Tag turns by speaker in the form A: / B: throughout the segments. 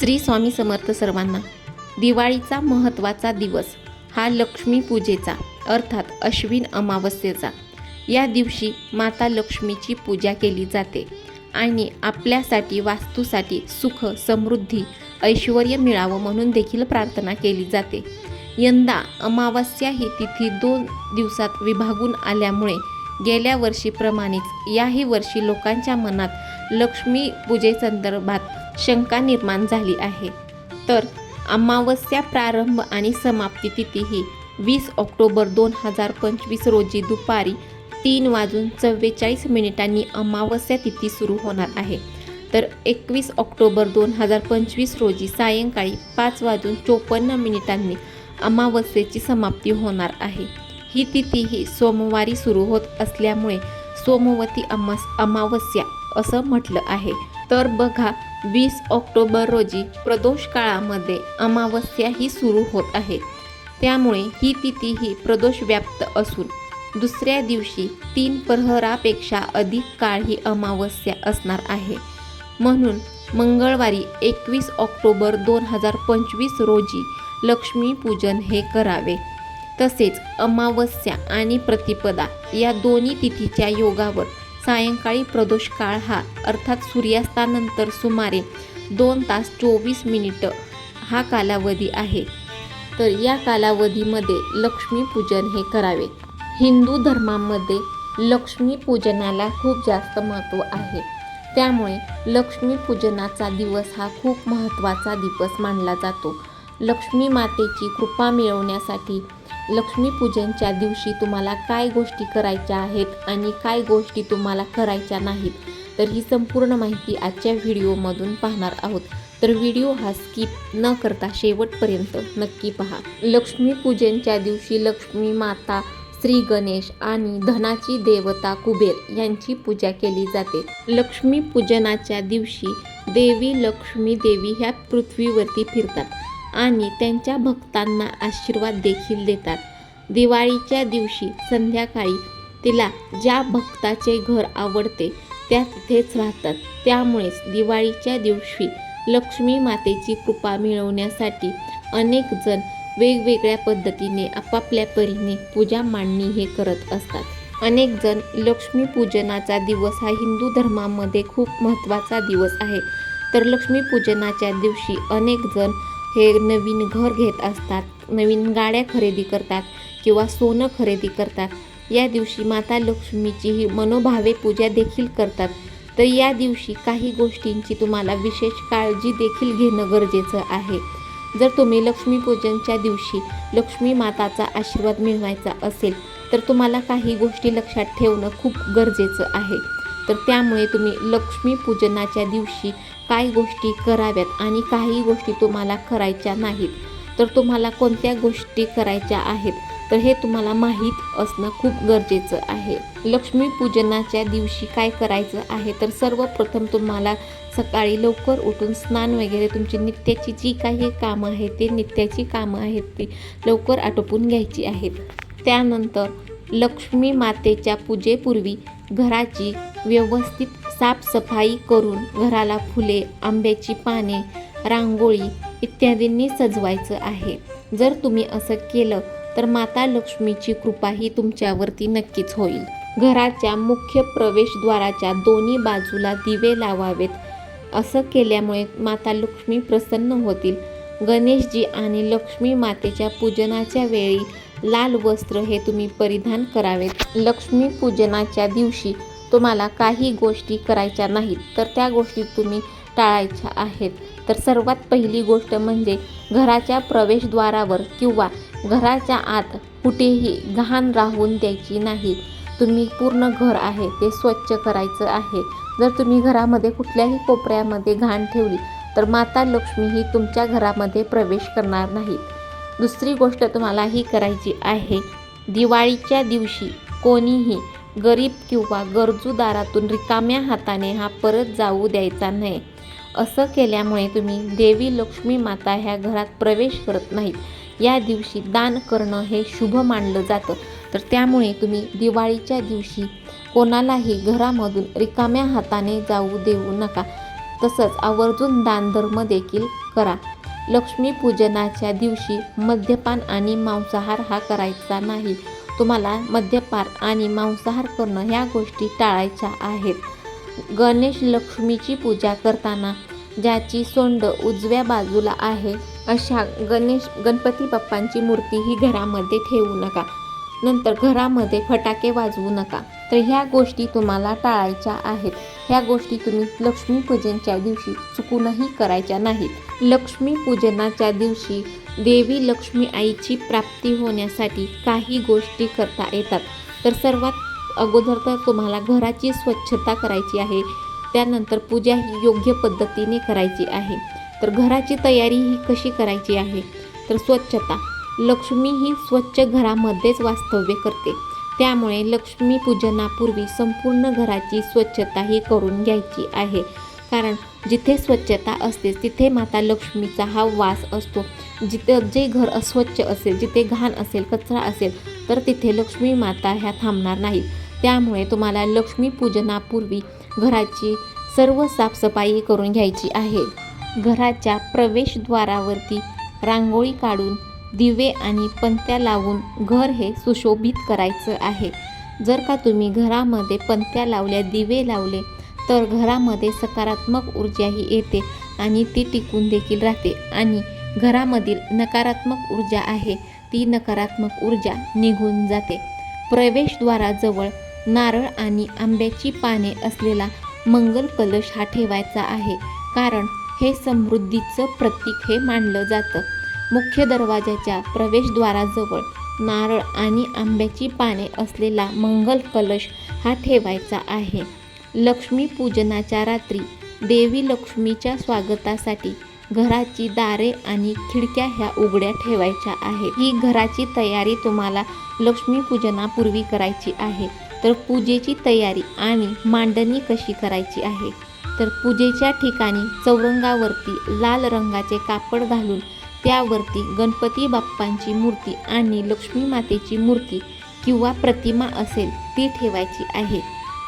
A: श्री स्वामी समर्थ सर्वांना दिवाळीचा महत्त्वाचा दिवस हा लक्ष्मीपूजेचा अर्थात अश्विन अमावस्येचा. या दिवशी माता लक्ष्मीची पूजा केली जाते आणि आपल्यासाठी वास्तूसाठी सुख समृद्धी ऐश्वर मिळावं म्हणून देखील प्रार्थना केली जाते. यंदा अमावस्या ही तिथी दोन दिवसात विभागून आल्यामुळे गेल्या वर्षीप्रमाणेच याही वर्षी लोकांच्या मनात लक्ष्मी पूजेसंदर्भात शंका निर्माण झाली आहे. तर अमावस्या प्रारंभ आणि समाप्ती तिथी ही वीस ऑक्टोबर दोन हजार पंचवीस रोजी दुपारी तीन वाजून चव्वेचाळीस मिनिटांनी अमावस्या तिथी सुरू होणार आहे. तर एकवीस ऑक्टोबर दोन हजार पंचवीस रोजी सायंकाळी पाच वाजून चोपन्न मिनिटांनी अमावस्येची समाप्ती होणार आहे. ही तिथी ही सोमवारी सुरू होत असल्यामुळे सोमवती अमास अमावस्या असं म्हटलं आहे. तर बघा वीस ऑक्टोबर रोजी प्रदोष काळामध्ये अमावस्या ही सुरू होत आहे. त्यामुळे ही तिथी ही प्रदोष व्याप्त असून दुसऱ्या दिवशी तीन प्रहरापेक्षा अधिक काळ ही अमावस्या असणार आहे. म्हणून मंगळवारी एकवीस ऑक्टोबर दोन हजार पंचवीस रोजी लक्ष्मीपूजन हे करावे. तसेच अमावस्या आणि प्रतिपदा या दोन्ही तिथीच्या योगावर सायंकाळी प्रदोष काळ हा. अर्थात सूर्यास्तानंतर सुमारे दोन तास चोवीस मिनिटं हा कालावधी आहे. तर या कालावधीमध्ये लक्ष्मीपूजन हे करावे. हिंदू धर्मामध्ये लक्ष्मीपूजनाला खूप जास्त महत्त्व आहे. त्यामुळे लक्ष्मीपूजनाचा दिवस हा खूप महत्त्वाचा दिवस मानला जातो. लक्ष्मी मातेची कृपा मिळवण्यासाठी लक्ष्मीपूजनच्या दिवशी तुम्हाला काय गोष्टी करायच्या आहेत आणि काय गोष्टी तुम्हाला करायच्या नाहीत तर ही संपूर्ण माहिती आजच्या व्हिडिओमधून पाहणार आहोत. तर व्हिडिओ हा स्किप न करता शेवटपर्यंत नक्की पहा. लक्ष्मीपूजनच्या दिवशी लक्ष्मी माता श्री गणेश आणि धनाची देवता कुबेर यांची पूजा केली जाते. लक्ष्मीपूजनाच्या दिवशी देवी लक्ष्मी देवी ह्या पृथ्वीवरती फिरतात. आणि त्यांच्या भक्तांना आशीर्वाद देखील देतात. दिवाळीच्या दिवशी संध्याकाळी तिला ज्या भक्ताचे घर आवडते त्या तिथेच राहतात. त्यामुळेच दिवाळीच्या दिवशी लक्ष्मी मातेची कृपा मिळवण्यासाठी अनेक जण वेगवेगळ्या पद्धतीने आपापल्या परीने पूजा मांडणी हे करत असतात. अनेक जण लक्ष्मीपूजनाचा दिवस हा हिंदू धर्मामध्ये खूप महत्त्वाचा दिवस आहे. तर लक्ष्मीपूजनाच्या दिवशी अनेक जण हे नवीन घर घेत असतात नवीन गाड्या खरेदी करतात किंवा सोनं खरेदी करतात. या दिवशी माता लक्ष्मीची ही मनोभावे पूजा देखील करतात. तर या दिवशी काही गोष्टींची तुम्हाला विशेष काळजी देखील घेणं गरजेचं आहे. जर तुम्ही लक्ष्मीपूजनच्या दिवशी लक्ष्मी माताचा आशीर्वाद मिळवायचा असेल तर तुम्हाला काही गोष्टी लक्षात ठेवणं खूप गरजेचं आहे. तर त्यामुळे तुम्ही लक्ष्मीपूजनाच्या दिवशी काय गोष्टी कराव्यात आणि काही गोष्टी तुम्हाला करायच्या नाहीत. तर तुम्हाला कोणत्या गोष्टी करायच्या आहेत? तर हे तुम्हाला माहीत असणं खूप गरजेचं आहे. लक्ष्मीपूजनाच्या दिवशी काय करायचं आहे? तर सर्वप्रथम तुम्हाला सकाळी लवकर उठून स्नान वगैरे तुमची नित्याची जी काही कामं आहेत ते नित्याची कामं आहेत ती लवकर आटोपून घ्यायची आहेत. त्यानंतर लक्ष्मी मातेच्या पूजेपूर्वी घराची व्यवस्थित साफसफाई करून घराला फुले आंब्याची पाने रांगोळी इत्यादींनी सजवायचं आहे. जर तुम्ही असं केलं तर माता लक्ष्मीची कृपा ही तुमच्यावरती नक्कीच होईल. घराच्या मुख्य प्रवेशद्वाराच्या दोन्ही बाजूला दिवे लावावेत. असं केल्यामुळे माता लक्ष्मी प्रसन्न होतील. गणेशजी आणि लक्ष्मी मातेच्या पूजनाच्या वेळी लाल वस्त्र हे तुम्ही परिधान करावेत. लक्ष्मी पूजनाच्या दिवशी तुम्हाला काही गोष्टी करायच्या नाहीत तर त्या गोष्टी तुम्ही टाळायच्या आहेत. तर सर्वात पहिली गोष्ट म्हणजे घराच्या प्रवेशद्वारावर किंवा घराच्या आत कुठेही घाण राहून द्यायची नाही. तुम्ही पूर्ण घर आहे ते स्वच्छ करायचं आहे. जर तुम्ही घरामध्ये कुठल्याही कोपऱ्यामध्ये घाण ठेवली तर माता लक्ष्मी ही तुमच्या घरामध्ये प्रवेश करणार नाही. दुसरी गोष्ट तुम्हाला ही करायची आहे. दिवाळीच्या दिवशी कोणीही गरीब किंवा गरजूदारातून रिकाम्या हाताने हा परत जाऊ द्यायचा नाही. असं केल्यामुळे तुम्ही देवी लक्ष्मी माता ह्या घरात प्रवेश करत नाहीत. या दिवशी दान करणं हे शुभ मानलं जातं. तर त्यामुळे तुम्ही दिवाळीच्या दिवशी कोणालाही घरामधून रिकाम्या हाताने जाऊ देऊ नका. तसंच आवर्जून दानधर्म देखील करा. लक्ष्मीपूजनाच्या दिवशी मद्यपान आणि मांसाहार हा करायचा नाही. तुम्हाला मद्यपान आणि मांसाहार करणं ह्या गोष्टी टाळायच्या आहेत. गणेश लक्ष्मीची पूजा करताना ज्याची सोंड उजव्या बाजूला आहे अशा गणेश गणपती बाप्पांची मूर्ती ही घरामध्ये ठेवू नका. नंतर घरामध्ये फटाके वाजवू नका. तर ह्या गोष्टी तुम्हाला टाळायच्या आहेत. ह्या गोष्टी तुम्ही लक्ष्मीपूजनच्या दिवशी चुकूनही करायच्या नाहीत. लक्ष्मीपूजनाच्या दिवशी देवी लक्ष्मी आईची प्राप्ती होण्यासाठी काही गोष्टी करता येतात. तर सर्वात अगोदर तर तुम्हाला घराची स्वच्छता करायची आहे. त्यानंतर पूजा ही योग्य पद्धतीने करायची आहे. तर घराची तयारी ही कशी करायची आहे? तर स्वच्छता. लक्ष्मी ही स्वच्छ घरामध्येच वास्तव्य करते. त्यामुळे लक्ष्मी पूजनापूर्वी संपूर्ण घराची स्वच्छता ही करून घ्यायची आहे. कारण जिथे स्वच्छता असते तिथे माता लक्ष्मीचा हा वास असतो. जिथं जे घर अस्वच्छ असेल जिथे घाण असेल कचरा असेल तर तिथे लक्ष्मी माता ह्या थांबणार नाहीत त्यामुळे तुम्हाला लक्ष्मी पूजनापूर्वी घराची सर्व साफसफाई करून घ्यायची आहे. घराच्या प्रवेशद्वारावरती रांगोळी काढून दिवे आणि पंत्या लावून घर हे सुशोभित करायचं आहे. जर का तुम्ही घरामध्ये पंत्या लावल्या दिवे लावले तर घरामध्ये सकारात्मक ऊर्जाही येते आणि ती टिकून देखील राहते. आणि घरामधील नकारात्मक ऊर्जा आहे ती नकारात्मक ऊर्जा निघून जाते. प्रवेशद्वाराजवळ नारळ आणि आंब्याची पाने असलेला मंगल कलश हा ठेवायचा आहे कारण हे समृद्धीचं प्रतीक हे मानलं जातं. मुख्य दरवाजाच्या प्रवेशद्वाराजवळ नारळ आणि आंब्याची पाने असलेला मंगल कलश हा ठेवायचा आहे. लक्ष्मी पूजनाच्या रात्री देवी लक्ष्मीच्या स्वागतासाठी घराची दारे आणि खिडक्या ह्या उघड्या ठेवायच्या आहेत. ही घराची तयारी तुम्हाला लक्ष्मीपूजनापूर्वी करायची आहे. तर पूजेची तयारी आणि मांडणी कशी करायची आहे? तर पूजेच्या ठिकाणी चौरंगावरती लाल रंगाचे कापड घालून त्यावरती गणपती बाप्पांची मूर्ती आणि लक्ष्मी मातेची मूर्ती किंवा प्रतिमा असेल ती ठेवायची आहे.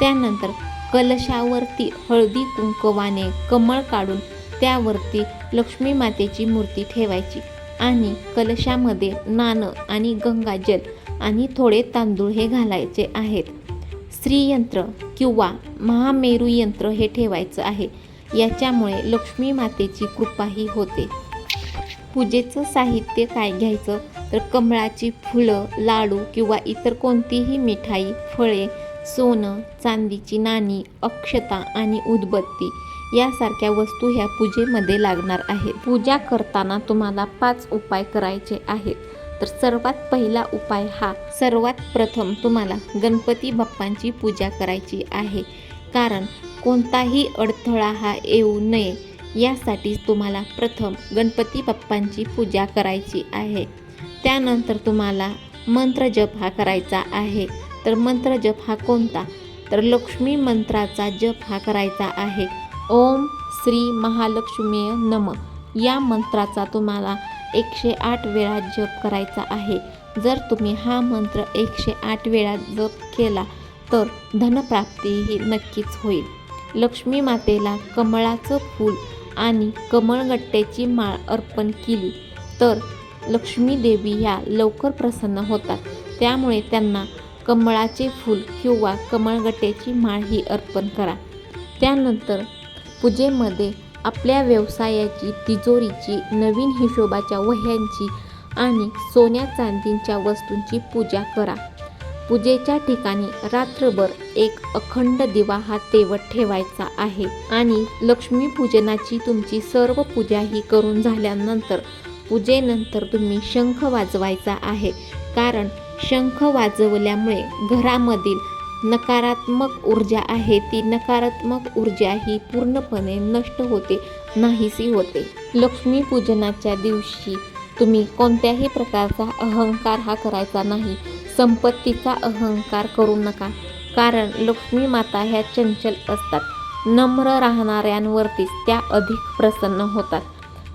A: त्यानंतर कलशावरती हळदी कुंकवाने कमळ काढून त्यावरती लक्ष्मी मातेची मूर्ती ठेवायची. आणि कलशामध्ये नाणं आणि गंगाजल आणि थोडे तांदूळ हे घालायचे आहेत. श्रीयंत्र किंवा महामेरू यंत्र हे ठेवायचं आहे. याच्यामुळे लक्ष्मी मातेची कृपाही होते. पूजेचं साहित्य काय घ्यायचं? तर कमळाची फुलं लाडू किंवा इतर कोणतीही मिठाई फळे सोनं चांदीची नाणी अक्षता आणि उदबत्ती यासारख्या वस्तू ह्या पूजेमध्ये लागणार आहेत. पूजा करताना तुम्हाला पाच उपाय करायचे आहेत. तर सर्वात पहिला उपाय हा सर्वात प्रथम तुम्हाला गणपती बाप्पांची पूजा करायची आहे. कारण कोणताही अडथळा हा येऊ नये यासाठी तुम्हाला प्रथम गणपती बाप्पांची पूजा करायची आहे. त्यानंतर तुम्हाला मंत्रजप हा करायचा आहे. तर मंत्र जप हा कोणता? तर लक्ष्मी मंत्राचा जप हा करायचा आहे. ओम श्री महालक्ष्मीय नम. या मंत्राचा तुम्हाला एकशे आठ वेळा जप करायचा आहे. जर तुम्ही हा मंत्र एकशे आठ वेळा जप केला तर धनप्राप्ती ही नक्कीच होईल. लक्ष्मी मातेला कमळाचं फूल आणि कमळगट्ट्याची माळ अर्पण केली तर लक्ष्मी देवी ह्या लवकर प्रसन्न होतात. त्यामुळे त्यांना कमळाचे फूल किंवा कमळगट्ट्याची माळ ही अर्पण करा. त्यानंतर पूजेमध्ये आपल्या व्यवसायाची तिजोरीची नवीन हिशोबाच्या वह्यांची आणि सोन्या चांदींच्या वस्तूंची पूजा करा. पूजेच्या ठिकाणी रात्रभर एक अखंड दिवा हा तेवत ठेवायचा आहे आणि लक्ष्मीपूजनाची तुमची सर्व पूजा ही करून झाल्यानंतर पूजेनंतर तुम्ही शंख वाजवायचा आहे. कारण शंख वाजवल्यामुळे घरामधील नकारात्मक ऊर्जा आहे. ती नकारात्मक ऊर्जा ही पूर्णपणे नष्ट होते नाहीसी होते. लक्ष्मीपूजनाच्या दिवशी तुम्ही कोणत्याही प्रकारचा अहंकार हा करायचा नाही. संपत्तीचा अहंकार करू नका. कारण लक्ष्मी माता ह्या चंचल असतात. नम्र राहणाऱ्यांवरतीच त्या अधिक प्रसन्न होतात.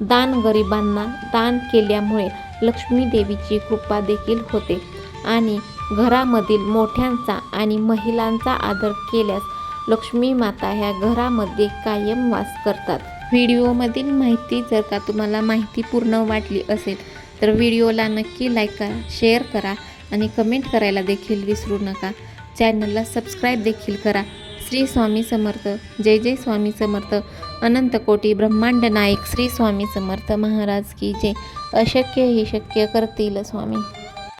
A: दान गरिबांना दान केल्यामुळे लक्ष्मी देवीची कृपा देखील होते. आणि घरामधील मोठ्यांचा आणि महिलांचा आदर केल्यास लक्ष्मी माता ह्या घरामध्ये कायम वास करतात. व्हिडिओमधील माहिती जर का तुम्हाला माहिती पूर्ण वाटली असेल तर व्हिडिओला नक्की लाईक करा शेअर करा आणि कमेंट करायला देखील विसरू नका. चॅनलला सबस्क्राईब देखील करा. श्री स्वामी समर्थ. जय जय स्वामी समर्थ. अनंत कोटी ब्रह्मांड नायक श्री स्वामी समर्थ महाराज की जय. अशक्य ही शक्य करतील स्वामी.